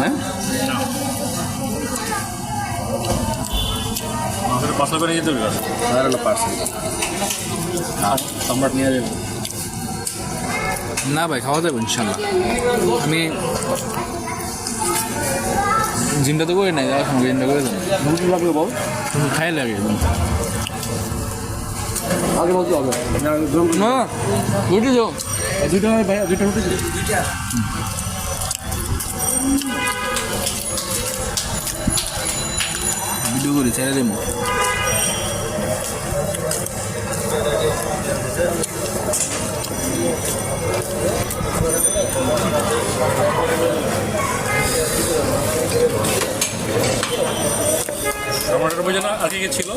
হ্যাঁ? পাঁচশো করে যেতে পার্সেল। সম্রাট নিয়ে যাবে। না ভাই খাওয়া যাবে ইনশাল্লাহ। আমি জিমটা তো করে নাই যাওয়ার সময় জিমটা করে দেবো রুটি লাগবে বল? খাই লাগে একদম আগে বলতে হবে না, রুটি যাও দুইটা ভাই দুইটা রুটি। ভিডিও করে ছেড়ে দেবো। সম্রাটের উপজেলা আগে কে ছিল?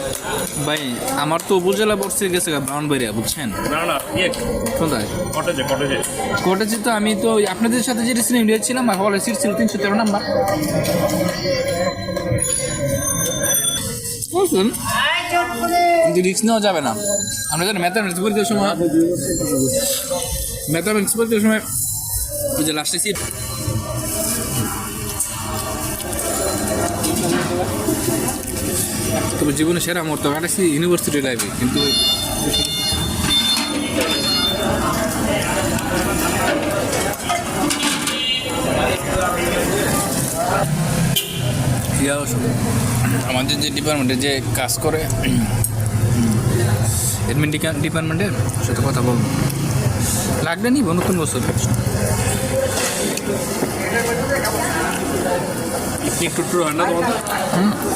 ভাই আমার তো উপজেলা পড়ছে গেছে ব্রাউনবাড়িয়া বুঝছেন? না না ইয়ে কোথায়? কটেজে তো আমি তো আপনাদের সাথে যেটা ছিলাম ইন্ডিয়া ছিলাম আর হলে সিট ছিল তিনশো তেরো নাম্বার। বুঝলেন কিন্তু রিক্স নেওয়া যাবে না। আমরা জানি ম্যাথামেটিক্স পরীক্ষার সময় ম্যাথামেটিক্স পরীক্ষার সময় ওই যে লাস্টে সিট তবে জীবনে সেরা মোট তো কাটাচ্ছি ইউনিভার্সিটি লাইফে কিন্তু আমাদের যে ডিপার্টমেন্টে যে কাজ করে অ্যাডমিন ডিপার্টমেন্টের সাথে কথা বলব। লাগবে নিব নতুন বছর পিকনিক টুর না